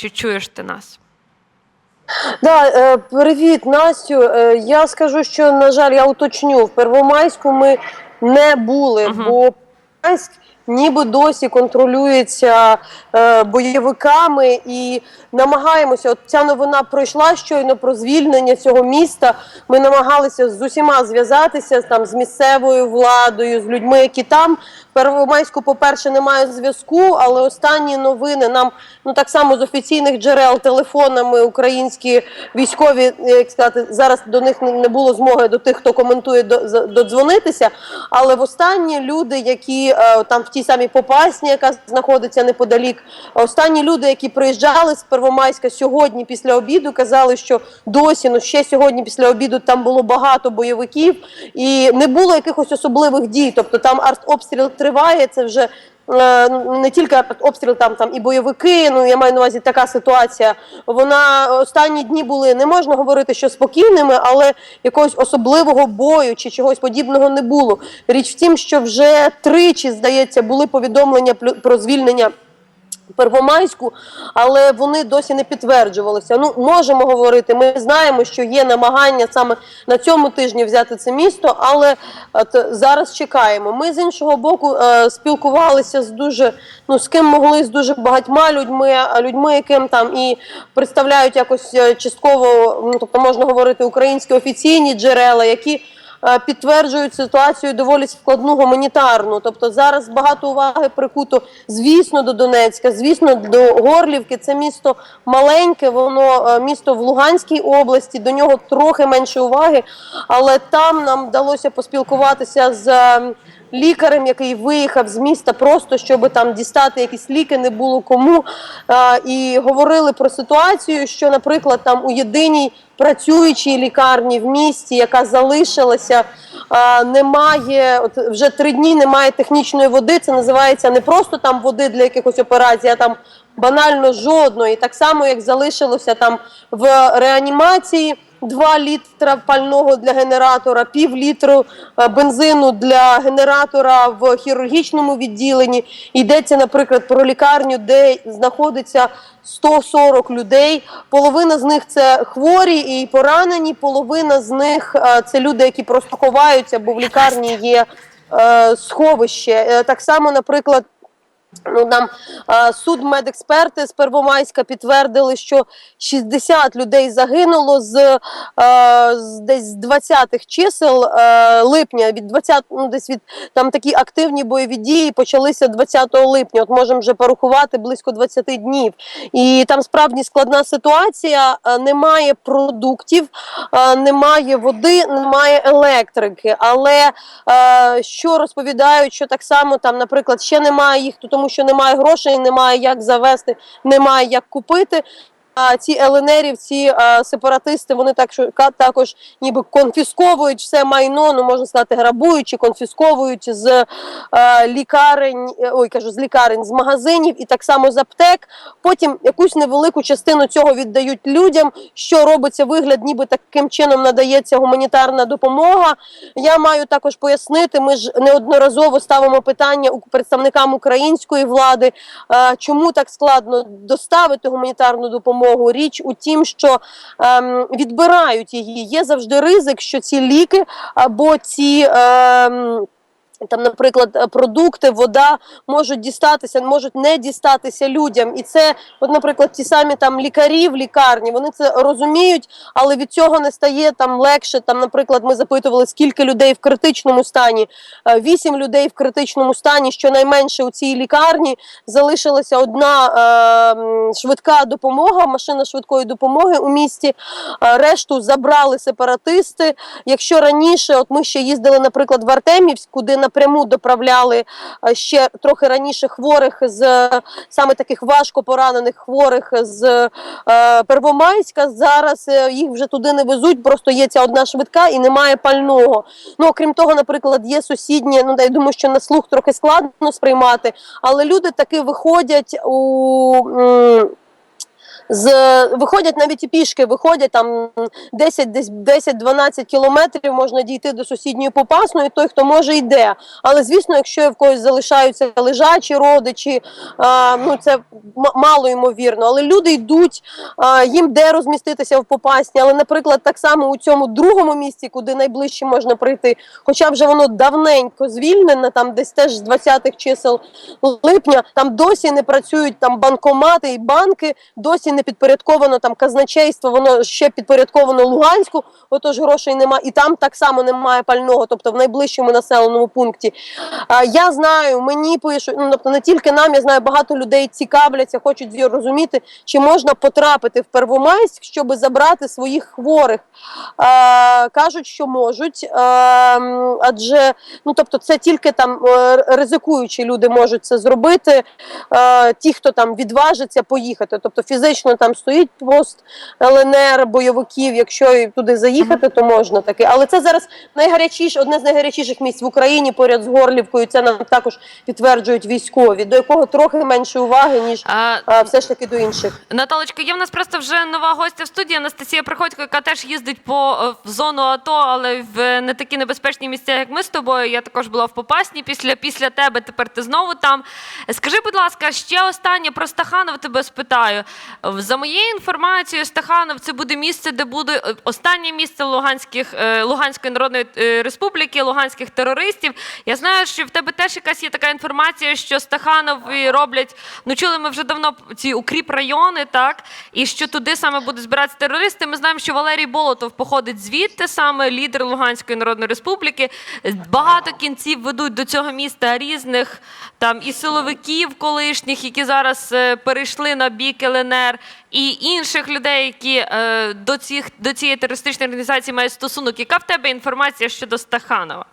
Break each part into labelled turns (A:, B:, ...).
A: Чи чуєш ти нас?
B: Да, е, привіт, Настю. Е, я скажу, що на жаль, я уточню. В Первомайську ми не були,
A: Мгм.
B: бо Первомайськ ніби досі контролюється е, бойовиками і намагаємося. От ця новина пройшла щойно про звільнення цього міста. Ми намагалися з усіма зв'язатися там з місцевою владою, з людьми, які там. Первомайську, по-перше, немає зв'язку, але останні новини нам ну так само з офіційних джерел телефонами українські військові, як сказати, зараз до них не було змоги до тих, хто коментує додзвонитися. Але в останні люди, які е, там в тій самій Попасні, яка знаходиться неподалік, останні люди, які приїжджали з Первомайська сьогодні після обіду, казали, що досі ну ще сьогодні після обіду там було багато бойовиків і не було якихось особливих дій. Тобто там артобстріл триває. Це вже не тільки обстріл, там там і бойовики. Ну я маю на увазі така ситуація. Вона останні дні були не можна говорити, що спокійними, але якогось особливого бою чи чогось подібного не було. Річ в тім, що вже тричі здається були повідомлення про звільнення. Первомайську, але вони досі не підтверджувалися. Ну можемо говорити. Ми знаємо, що є намагання саме на цьому тижні взяти це місто, але от, зараз чекаємо. Ми з іншого боку е, спілкувалися з дуже ну з ким могли з дуже багатьма людьми, людьми, яким там і представляють якось е, частково, ну тобто можна говорити українські офіційні джерела, які підтверджують ситуацію доволі складну гуманітарну. Тобто зараз багато уваги прикуто, звісно, до Донецька, звісно, до Горлівки. Це місто маленьке, воно е, місто в Луганській області. До нього трохи менше уваги, але там нам вдалося поспілкуватися з. Лікарем, який виїхав з міста, просто щоб там дістати якісь ліки, не було кому. І говорили про ситуацію, що, наприклад, там у єдиній працюючій лікарні в місті, яка залишилася, немає от вже три дні немає технічної води. Це називається не просто там води для якихось операцій, а там банально жодної. Так само, як залишилося там в реанімації. 2 літра пального для генератора, пів літру е, бензину для генератора в хірургічному відділенні. Йдеться, наприклад, про лікарню, де знаходиться 140 людей. Половина з них це хворі і поранені. Половина з них е, це люди, які просто ховаються, бо в лікарні є е, сховище. Так само, наприклад. Ну, нам е, судмедексперти з Первомайська підтвердили, що 60 людей загинуло з, е, з десь з 20-х чисел е, липня. Від 20, ну, десь від там такі активні бойові дії почалися 20 липня. От можемо вже порахувати близько 20 днів. І там справді складна ситуація. е, Немає продуктів, е, немає води, немає електрики. Але е, що розповідають, що так само там, наприклад, ще немає їх, то тому що немає грошей, немає як завести, немає як купити. Ці ЛНРівці, а, сепаратисти, вони так що також ніби конфісковують все майно, ну можна сказати, грабують чи конфісковують з е, лікарень, е, ой, кажу, з лікарень, з магазинів і так само з аптек. Потім якусь невелику частину цього віддають людям, що робиться вигляд, ніби таким чином надається гуманітарна допомога. Я маю також пояснити. Ми ж неодноразово ставимо питання у представникам української влади, е, чому так складно доставити гуманітарну допомогу. Річ у тім, що ем, відбирають її. Є завжди ризик, що ці ліки або ці. Ем, там, наприклад, е, продукти, вода можуть дістатися, можуть не дістатися людям. І це, от, наприклад, ті самі там лікарі в лікарні, вони це розуміють, але від цього не стає там легше. Там, наприклад, ми запитували, скільки людей в критичному стані. Е, Вісім людей в критичному стані. Щонайменше у цій лікарні залишилася одна е, швидка допомога, машина швидкої допомоги у місті. Е, Решту забрали сепаратисти. Якщо раніше, от ми ще їздили, наприклад, в Артемівськ, куди напряму доправляли е, ще трохи раніше хворих з саме таких важко поранених хворих з е, Первомайська. Зараз е, їх вже туди не везуть, просто є ця одна швидка і немає пального. Ну окрім того, наприклад, є сусідні. Ну я думаю, що на слух трохи складно сприймати, але люди таки виходять у. З виходять навіть і пішки, виходять там 10 десь 10-12 кілометрів можна дійти до сусідньої попасної. Той, хто може, йде. Але звісно, якщо в когось залишаються лежачі родичі, а, ну це мало ймовірно. Але люди йдуть, а, їм де розміститися в попасні. Але, наприклад, так само у цьому другому місці, куди найближче можна прийти, хоча вже воно давненько звільнене, там десь теж з 20-х чисел липня, там досі не працюють там банкомати і банки, досі не підпорядковано там казначейство, воно ще підпорядковано Луганську, отож грошей нема, і там так само немає пального, тобто в найближчому населеному пункті. А, я знаю, мені пишуть, ну тобто не тільки нам, я знаю, багато людей цікавляться, хочуть зрозуміти, чи можна потрапити в Первомайськ, щоб забрати своїх хворих. А, кажуть, що можуть, а, адже ну тобто, це тільки там е, ризикуючі люди можуть це зробити. Е, ті, хто там відважиться поїхати, тобто фізично там стоїть пост ЛНР, бойовиків. Якщо туди заїхати, то можна таке. Але це зараз найгарячіше, одне з найгарячіших місць в Україні поряд з Горлівкою. Це нам також підтверджують військові, до якого трохи менше уваги ніж
A: А,
B: а, все ж таки до інших.
A: Наталочка, є в нас просто вже нова гостя в студії Анастасія Приходько, яка теж їздить по е, в зону АТО, але в не такі небезпечні місця, як ми з тобою. Я також була в Попасні після, після тебе. Тепер ти знову там. Скажи, будь ласка, ще останнє про Стаханов тебе спитаю. В- За моєю інформацією, Стаханов це буде місце, де буде е, останнє місце Луганських е, Луганської Народної е, Республіки, луганських терористів. Я знаю, що в тебе теж якась є така інформація, що Стаханові роблять. Ну чули ми вже давно ці укріп райони, так і що туди саме будуть збиратися терористи. Ми знаємо, що Валерій Болотов походить звідти, саме лідер Луганської Народної Республіки. Багато кінців ведуть до цього міста різних там і силовиків колишніх, які зараз е, перейшли на бік ЛНР, і інших людей, які е, до цих до цієї терористичної організації мають стосунок. Яка в тебе інформація щодо Стаханова?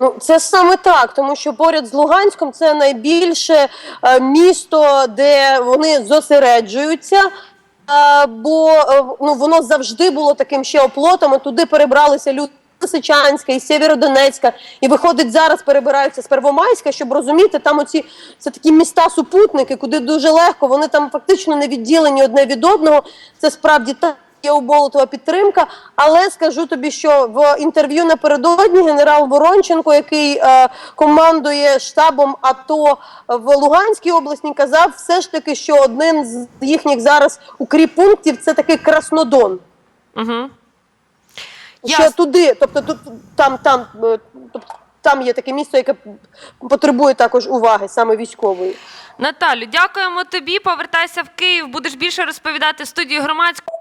B: Ну, це саме так, тому що поряд з Луганськом це найбільше е, місто, де вони зосереджуються. Е, бо е, ну, воно завжди було таким ще оплотом. а Туди перебралися люди. Лисичанська і Сєвєродонецька, і виходить зараз перебираються з Первомайська, щоб розуміти, там оці це такі міста-супутники, куди дуже легко, вони там фактично не відділені одне від одного. Це справді так. Є у Болотова підтримка, але скажу тобі, що в інтерв'ю напередодні генерал Воронченко, який е, командує штабом АТО в Луганській області, казав все ж таки, що одним з їхніх зараз укріпунктів це такий Краснодон.
A: Угу.
B: Що туди, тобто тут там, там, е, тобто, там є таке місто, яке потребує також уваги, саме військової.
A: Наталю, дякуємо тобі. Повертайся в Київ. Будеш більше розповідати в студії громадської.